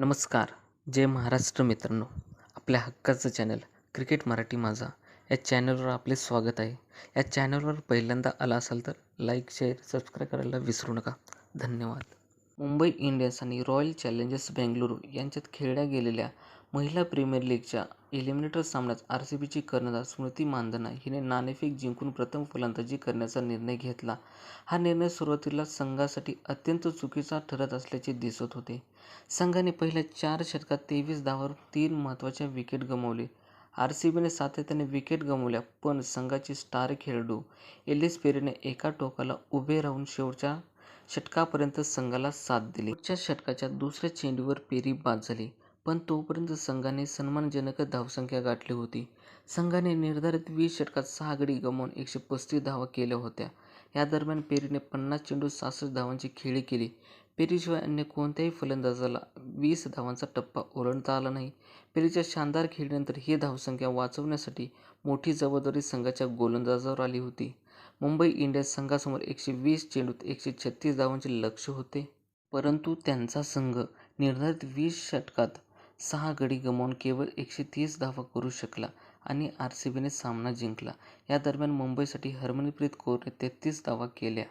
नमस्कार. जय महाराष्ट्र मित्रांनो. आपल्या हक्काचं चॅनल क्रिकेट मराठी माझा या चॅनलवर आपले स्वागत आहे. या चॅनलवर पहिल्यांदा आला असाल तर लाईक शेअर सबस्क्राईब करायला विसरू नका. धन्यवाद. मुंबई इंडियन्स आणि रॉयल चॅलेंजर्स बेंगलुरू यांच्यात खेळल्या गेलेल्या महिला प्रीमियर लीगच्या एलिमिनेटर सामन्यात आर सी बीची कर्णधार स्मृती मानधना हिने नाणेफेक जिंकून प्रथम फलंदाजी करण्याचा निर्णय घेतला. हा निर्णय सुरुवातीला संघासाठी अत्यंत चुकीचा ठरत असल्याचे दिसत होते. संघाने पहिल्या चार षटकात तेवीस धावावर तीन महत्त्वाच्या विकेट गमावले. आर सी बीने सातत्याने विकेट गमावल्या पण संघाचे स्टार खेळाडू एलिस पेरीने एका टोकाला उभे राहून शेवटच्या षटकापर्यंत संघाला साथ दिली. पुढच्या षटकाच्या दुसऱ्या चेंडूवर पेरी बाद झाली. पण तोपर्यंत संघाने सन्मानजनक धावसंख्या गाठली होती. संघाने निर्धारित वीस षटकात सहा गडी गमावून एकशे पस्तीस धावा केल्या होत्या. या दरम्यान पेरीने पन्नास चेंडू सहासष्ट धावांची खेळी केली. पेरीशिवाय अन्य कोणत्याही फलंदाजाला वीस धावांचा टप्पा ओलांडता आला नाही. पेरीच्या शानदार खेळीनंतर ही धावसंख्या वाचवण्यासाठी मोठी जबाबदारी संघाच्या गोलंदाजावर आली होती. मुंबई इंडियन्स संघासमोर एकशे वीस चेंडूत एकशे छत्तीस धावांचे लक्ष होते. परंतु त्यांचा संघ निर्धारित वीस षटकात सहा गडी गमावून केवळ एकशे तीस धावा करू शकला आणि आर सी बीने सामना जिंकला. या दरम्यान मुंबईसाठी हरमनप्रीत कौरने तेहतीस धावा केल्या.